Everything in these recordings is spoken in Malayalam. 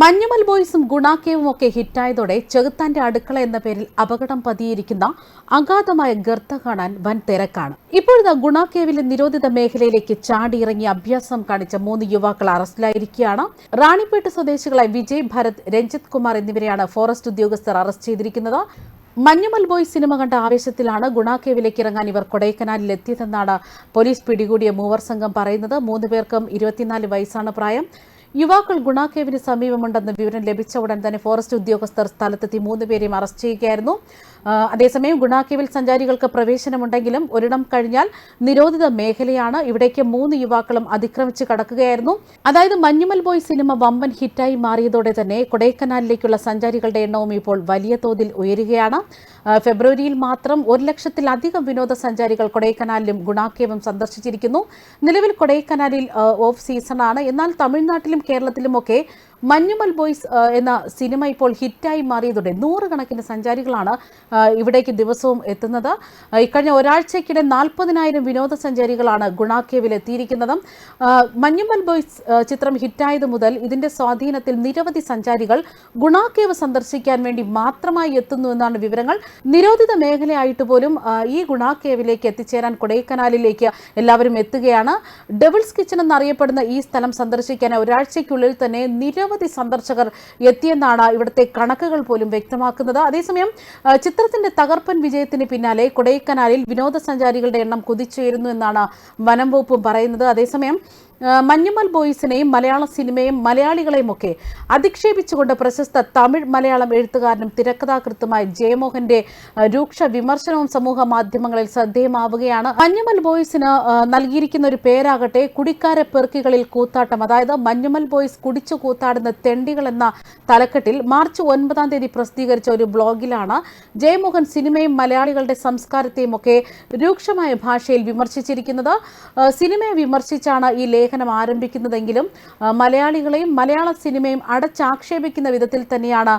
മഞ്ഞുമൽ ബോയ്സും ഗുണാക്കേവും ഒക്കെ ഹിറ്റായതോടെ ചെകുത്താന്റെ അടുക്കള എന്ന പേരിൽ അപകടം പതിയിരിക്കുന്ന അഗാധമായ ഗർത്ത കാണാൻ വൻ തിരക്കാണ്. ഇപ്പോഴത്തെ ഗുണാക്കേവിലെ നിരോധിത മേഖലയിലേക്ക് ചാടിയിറങ്ങി അഭ്യാസം കാണിച്ച മൂന്ന് യുവാക്കൾ അറസ്റ്റിലായിരിക്കുകയാണ്. റാണിപ്പേട്ട് സ്വദേശികളായ വിജയ് ഭരത് രഞ്ജിത് കുമാർ എന്നിവരെയാണ് ഫോറസ്റ്റ് ഉദ്യോഗസ്ഥർ അറസ്റ്റ് ചെയ്തിരിക്കുന്നത്. മഞ്ഞുമൽ ബോയ് സിനിമ കണ്ട ആവേശത്തിലാണ് ഗുണാക്കേവിലേക്ക് ഇറങ്ങാൻ ഇവർ കൊടൈക്കനാലിൽ എത്തിയതെന്നാണ് പോലീസ് പിടികൂടിയ മൂവർ സംഘം പറയുന്നത്. മൂന്ന് പേർക്കും ഇരുപത്തിനാല് വയസ്സാണ് പ്രായം. യുവാക്കൾ ഗുണാക്കേവിന് സമീപമുണ്ടെന്ന് വിവരം ലഭിച്ച ഉടൻ തന്നെ ഫോറസ്റ്റ് ഉദ്യോഗസ്ഥർ സ്ഥലത്തെത്തി മൂന്നുപേരെയും അറസ്റ്റ് ചെയ്യുകയായിരുന്നു. അതേസമയം ഗുണാക്കേവിൽ സഞ്ചാരികൾക്ക് പ്രവേശനമുണ്ടെങ്കിലും ഒരിടം കഴിഞ്ഞാൽ നിരോധിത മേഖലയാണ്. ഇവിടേക്ക് മൂന്ന് യുവാക്കളും അതിക്രമിച്ച് കടക്കുകയായിരുന്നു. അതായത് മഞ്ഞുമൽ ബോയ് സിനിമ വമ്പൻ ഹിറ്റായി മാറിയതോടെ തന്നെ കൊടൈക്കനാലിലേക്കുള്ള സഞ്ചാരികളുടെ എണ്ണവും ഇപ്പോൾ വലിയ തോതിൽ ഉയരുകയാണ്. ഫെബ്രുവരിയിൽ മാത്രം ഒരു ലക്ഷത്തിലധികം വിനോദസഞ്ചാരികൾ കൊടൈക്കനാലിലും ഗുണാക്കേവും സന്ദർശിച്ചിരിക്കുന്നു. നിലവിൽ കൊടൈക്കനാലിൽ ഓഫ് സീസണാണ്. എന്നാൽ തമിഴ്നാട്ടിലും കേരളത്തിലുമൊക്കെ മഞ്ഞുമൽ ബോയ്സ് എന്ന സിനിമ ഇപ്പോൾ ഹിറ്റായി മാറിയതോടെ നൂറുകണക്കിന് സഞ്ചാരികളാണ് ഇവിടേക്ക് ദിവസവും എത്തുന്നത്. ഇക്കഴിഞ്ഞ ഒരാഴ്ചയ്ക്കിടെ നാൽപ്പതിനായിരം വിനോദസഞ്ചാരികളാണ് ഗുണാക്കേവിൽ എത്തിയിരിക്കുന്നത് മഞ്ഞുമൽ ബോയ്സ് ചിത്രം ഹിറ്റായത് മുതൽ ഇതിന്റെ സ്വാധീനത്തിൽ നിരവധി സഞ്ചാരികൾ ഗുണാക്കേവ് സന്ദർശിക്കാൻ വേണ്ടി മാത്രമായി എത്തുന്നു എന്നാണ് വിവരങ്ങൾ. നിരോധിത മേഖലയായിട്ട് പോലും ഈ ഗുണാക്കേവിലേക്ക് എത്തിച്ചേരാൻ കൊടൈക്കനാലിലേക്ക് എല്ലാവരും എത്തുകയാണ്. ഡബിൾസ് കിച്ചൺ എന്നറിയപ്പെടുന്ന ഈ സ്ഥലം സന്ദർശിക്കാൻ ഒരാഴ്ചയ്ക്കുള്ളിൽ തന്നെ നിരവധി സന്ദർശകർ എത്തിയെന്നാണ് ഇവിടുത്തെ കണക്കുകൾ പോലും വ്യക്തമാക്കുന്നത്. അതേസമയം ചിത്രത്തിന്റെ തകർപ്പൻ വിജയത്തിന് പിന്നാലെ കൊടൈക്കനാലിൽ വിനോദസഞ്ചാരികളുടെ എണ്ണം കുതിച്ചുയരുന്നു എന്നാണ് വനം വകുപ്പും പറയുന്നത്. അതേസമയം മഞ്ഞുമൽ ബോയ്സിനെയും മലയാള സിനിമയും മലയാളികളെയും ഒക്കെ അധിക്ഷേപിച്ചുകൊണ്ട് പ്രശസ്ത തമിഴ് മലയാളം എഴുത്തുകാരനും തിരക്കഥാകൃത്തുമായ ജയമോഹന്റെ രൂക്ഷ വിമർശനവും സമൂഹ മാധ്യമങ്ങളിൽ ശ്രദ്ധേയമാവുകയാണ്. മഞ്ഞുമൽ ബോയ്സിന് നൽകിയിരിക്കുന്ന ഒരു പേരാകട്ടെ കുടിക്കാര പെർക്കികളിൽ കൂത്താട്ടം. അതായത് മഞ്ഞുമൽ ബോയ്സ് കുടിച്ചു കൂത്താടുന്ന തെണ്ടികൾ എന്ന തലക്കെട്ടിൽ മാർച്ച് ഒൻപതാം തീയതി പ്രസിദ്ധീകരിച്ച ഒരു ബ്ലോഗിലാണ് ജയമോഹൻ സിനിമയും മലയാളികളുടെ സംസ്കാരത്തെയും ഒക്കെ രൂക്ഷമായ ഭാഷയിൽ വിമർശിച്ചിരിക്കുന്നത്. സിനിമയെ വിമർശിച്ചാണ് ഈ ആരംഭിക്കുന്നതെങ്കിലും മലയാളികളെയും മലയാള സിനിമയും അടച്ചാക്ഷേപിക്കുന്ന വിധത്തിൽ തന്നെയാണ്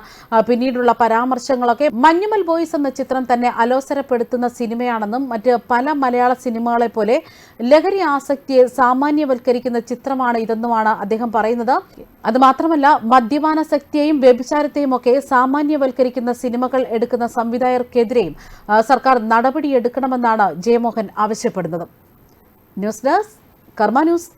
പിന്നീടുള്ള പരാമർശങ്ങളൊക്കെ. മഞ്ഞുമൽ ബോയ്സ് എന്ന ചിത്രം തന്നെ അലോസരപ്പെടുത്തുന്ന സിനിമയാണെന്നും മറ്റ് പല മലയാള സിനിമകളെ പോലെ ലഹരി ആസക്തിയെ സാമാന്യവൽക്കരിക്കുന്ന ചിത്രമാണ് ഇതെന്നുമാണ് അദ്ദേഹം പറയുന്നത്. അത് മാത്രമല്ല മദ്യപാനാസക്തിയെയും വ്യഭിചാരത്തെയും ഒക്കെ സാമാന്യവൽക്കരിക്കുന്ന സിനിമകൾ എടുക്കുന്ന സംവിധായകർക്കെതിരെയും സർക്കാർ നടപടിയെടുക്കണമെന്നാണ് ജയമോഹൻ ആവശ്യപ്പെടുന്നത്. ന്യൂസ് ഡെസ്ക് കർമ്മ ന്യൂസ്